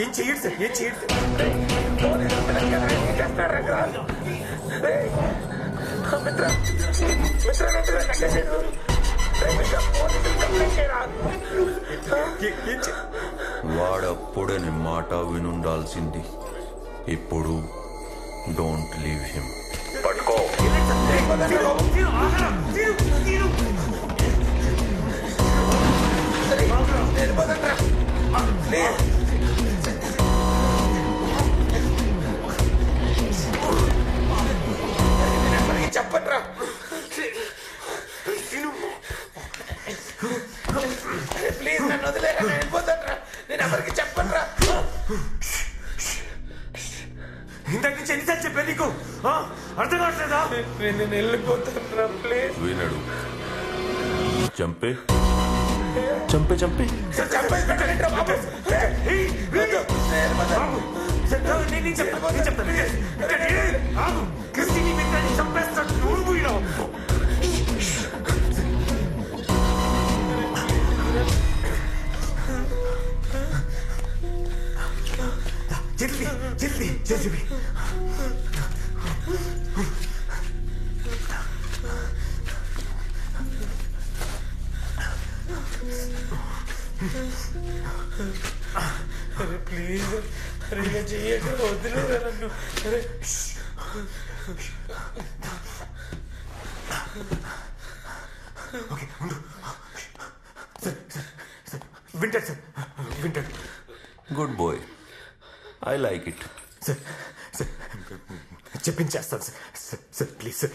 ఏం చేయడు సార్ ఏం చేయడు సార్ రేయ్, పోలీసు ఏం వాడప్పుడే నీ మాట వినుండాల్సింది ఇప్పుడు డోంట్ లీవ్ హిమ్ పట్టుకో ఇంతకు నుంచి ఎన్నిసార్లు చెప్పా నీకు? ఆ? అర్థం కావట్లేదా? నేను వెళ్ళిపోతాను రా ప్లీజ్ వినడు చంపే చంపే. చంపే చెప్పేసి పెట్టండి అరే ప్లీజ్ అరే ఇలా చెయ్యక వదిలేరా నన్ను. అరే ఓకే ఉండు. సార్ సార్ వింటాడు సార్. వింటాడు. Good boy I like it sir sir. చెప్పించేస్తాను sir. Sir sir please sir.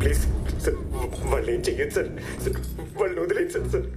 Please sir వాళ్ళు ఏం చెయ్యదు సార్. సార్ వాళ్ళు వదిలేదు సార్ సార్.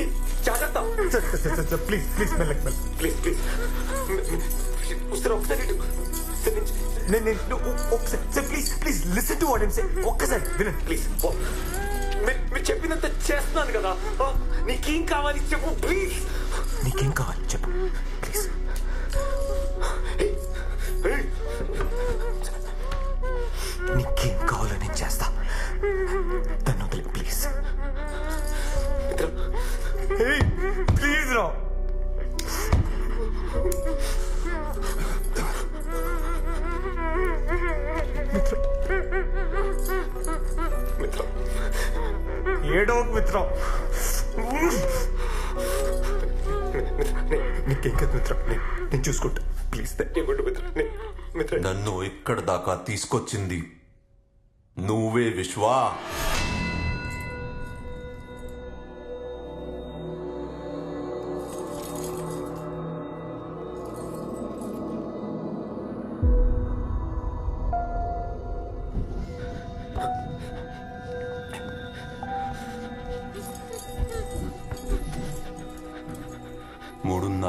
ఏం చేస్తా జాగ్రత్త. Sir sir sir sir please please మెల్లక్ మెల్ల ప్లీజ్ ప్లీజ్. వస్తారు ఒకసారి ఇటు. సార్, నేను- నేను ఒకసారి sir please please listen to what I'm say ఒక్కసారి వినండి. ప్లీజ్ మీరు చెప్పినంత చేస్తున్నాను కదా. ఆ, నీకేం కావాలి చెప్పు ప్లీజ్. నీకేం కావాలి చెప్పు. ఏడవ మిత్రం నీకేం కదా మిత్రం? నేను చూసుకుంటా. ప్లీజ్ ఇవ్వండి మిత్రం మిత్రం. నన్ను ఇక్కడ దాకా తీసుకొచ్చింది నువ్వే విశ్వా.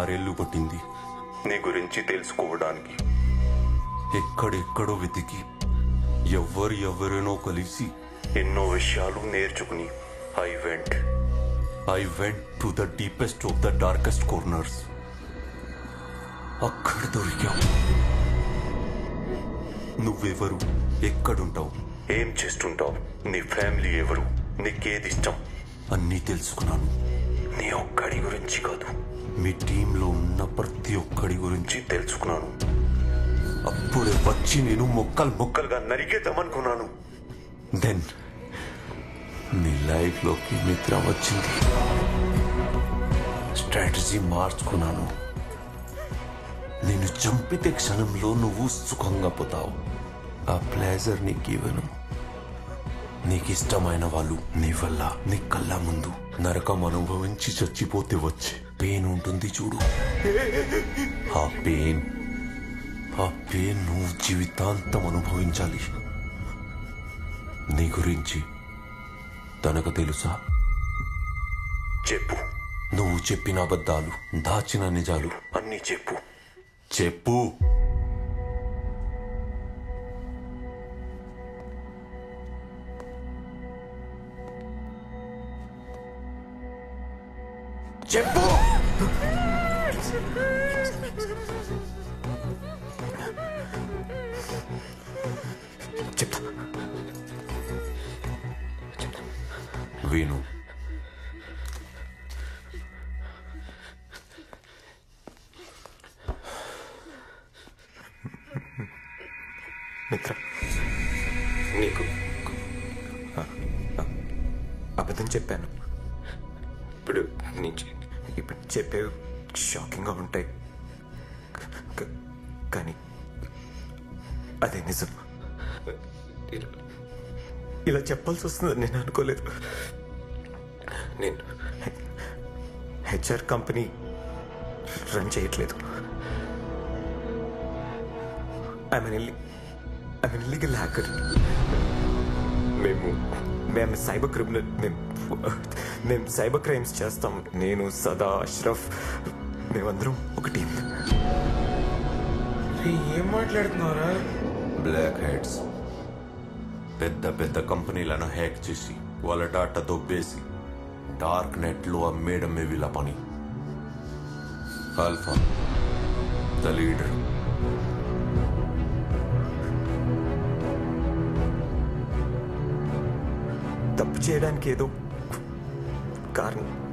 మూడున్నరేళ్ళు పట్టింది. నీ గురించి తెలుసుకోవడానికి. ఎక్కడెక్కడో వెతికి ఎవ్వరు ఎవరినో కలిసి ఎన్నో విషయాలు నేర్చుకుని. I went I went to the deepest of the darkest corners అక్కడ దొరికావు నువ్వెవరు? ఎక్కడుంటావు? ఏం చేస్తుంటావు? నీ ఫ్యామిలీ ఎవరు? నీకేది ఇష్టం అన్నీ తెలుసుకున్నాను. నీ ఒక్కడి గురించి కాదు. మీ టీంలో ఉన్న ప్రతి ఒక్కడి గురించి తెలుసుకున్నాను. అప్పుడే వచ్చి నేను మొక్కలు మొక్కలుగా నరికేద్దామనుకున్నాను. దెన్ మీ లైఫ్లోకి మిత్ర వచ్చింది. స్ట్రాటజీ మార్చుకున్నాను. నేను చంపితే క్షణంలో నువ్వు సుఖంగా పోతావు. ఆ ప్లేజర్ నీకు ఇవ్వను. నీకు ఇష్టమైన వాళ్ళు నీ వల్ల నీ కళ్ళ ముందు నరకం అనుభవించి చచ్చిపోతే వచ్చే. పెయిన్ ఉంటుంది చూడు. ఆ పెయిన్ ఆ పెయిన్ నువ్వు జీవితాంతం అనుభవించాలి. నీ గురించి తనకు తెలుసా? చెప్పు. నువ్వు చెప్పిన అబద్ధాలు దాచిన నిజాలు అన్నీ చెప్పు. చెప్పు. చెప్పు. చెప్తా విను మిత్ర. నీకు. అబద్ధం చెప్పాను. ఇప్పుడు నుంచి చెప్పేవి షాకింగ్గా ఉంటాయి. కానీ అదే నిజం. ఇలా- చెప్పాల్సి వస్తుందని నేను అనుకోలేదు. నేను హెచ్ఆర్ కంపెనీ రన్ చేయట్లేదు. I mean I mean legal hacker. మేము మేము సైబర్ క్రిమినల్ మేము మేము సైబర్ క్రైమ్స్ చేస్తాం. నేను సదా అష్రఫ్. మేమందరం ఒక టీం. ఏం మాట్లాడుతున్నారా బ్లాక్ హెడ్స్ పెద్ద పెద్ద కంపెనీలను హ్యాక్ చేసి వాళ్ళ డాటా దొబ్బేసి డార్క్ నెట్లో అమ్మేయడమే వీళ్ళ పని. ఆల్ఫా ద లీడర్ తప్పు చేయడానికి ఏదో కారణం.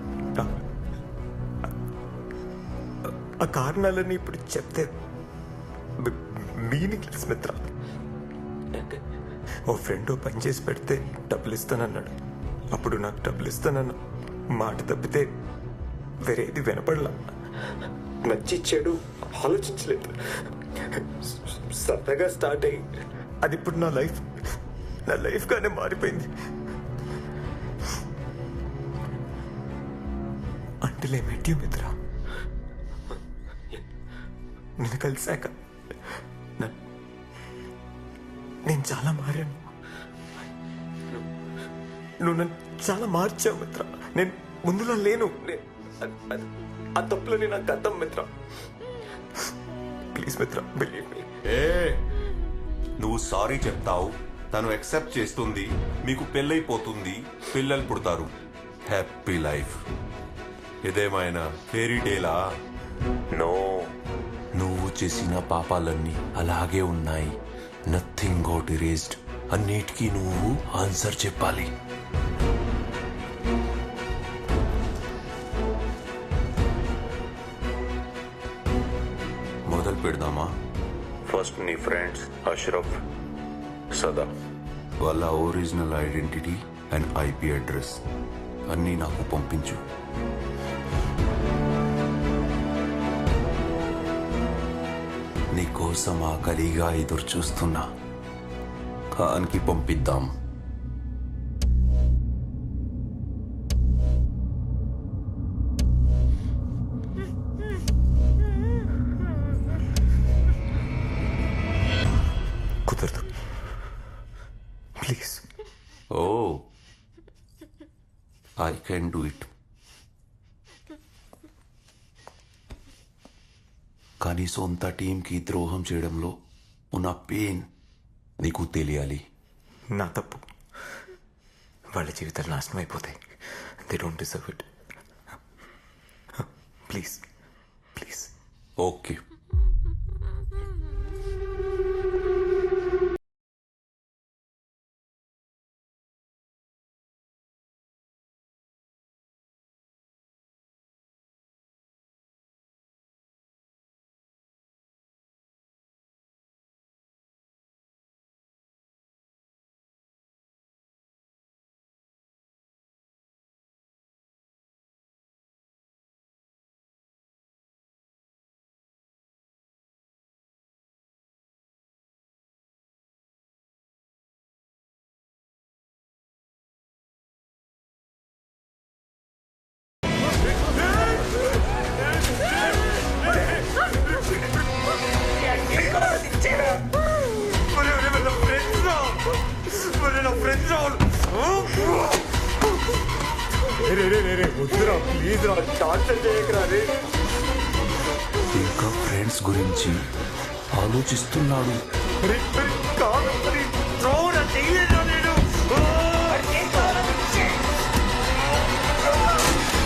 ఆ- కారణాలన్నీ ఇప్పుడు చెప్తే మీనింగ్లెస్ మిత్ర. ఓ ఫ్రెండ్ పని చేసి పెడితే డబ్బులు ఇస్తానన్నాడు అప్పుడు నాకు డబ్బులు ఇస్తానన్న మాట తప్పితే వేరేది వినపడలా. నచ్చి చెడు ఆలోచించలేదు. సరదాగా స్టార్ట్ అయ్యి అది ఇప్పుడు నా లైఫ్ నా లైఫ్గానే మారిపోయింది. Until I Mitra? నేను కలిసాక నేను చాలా మారాను. నువ్వు నన్ను చాలా మార్చావు మిత్ర. నేను ముందులా లేను. ఆ తప్పులని నాకు అర్థం మిత్ర. ప్లీజ్ మిత్ర బిలీవ్ మీ ఏ నువ్వు సారీ చెప్తావు. తను యాక్సెప్ట్ చేస్తుంది. మీకు పెళ్ళైపోతుంది. పిల్లలు పుడతారు. హ్యాపీ లైఫ్ ఇదేమైనా ఫేరీ టేలా నో నువ్వు చేసిన పాపాలన్నీ అలాగే ఉన్నాయి. నథింగ్ గోట్ ఇరేజ్డ్ అన్నిటికీ నువ్వు ఆన్సర్ చెప్పాలి. మొదలు పెడదామా? ఫస్ట్ నీ ఫ్రెండ్స్ అష్రఫ్ సదా వాళ్ళ original identity and IP address అన్నీ నాకు పంపించు. నీకోసం ఆకలిగా ఎదురు చూస్తున్నా ఖాన్కి పంపిద్దాం. కెన్ డూ ఇట్ కానీ సొంత టీంకి ద్రోహం చేయడంలో ఉన్న పెయిన్ నీకు తెలియాలి. నా తప్పు. వాళ్ళ జీవితాలు నాశనం అయిపోతాయి. They don't deserve it please please okay వద్దురా ప్లీజ్ రా టార్చర్ చేయకరా రే. ఇంకా ఫ్రెండ్స్ గురించి ఆలోచిస్తున్నాడు. కాదు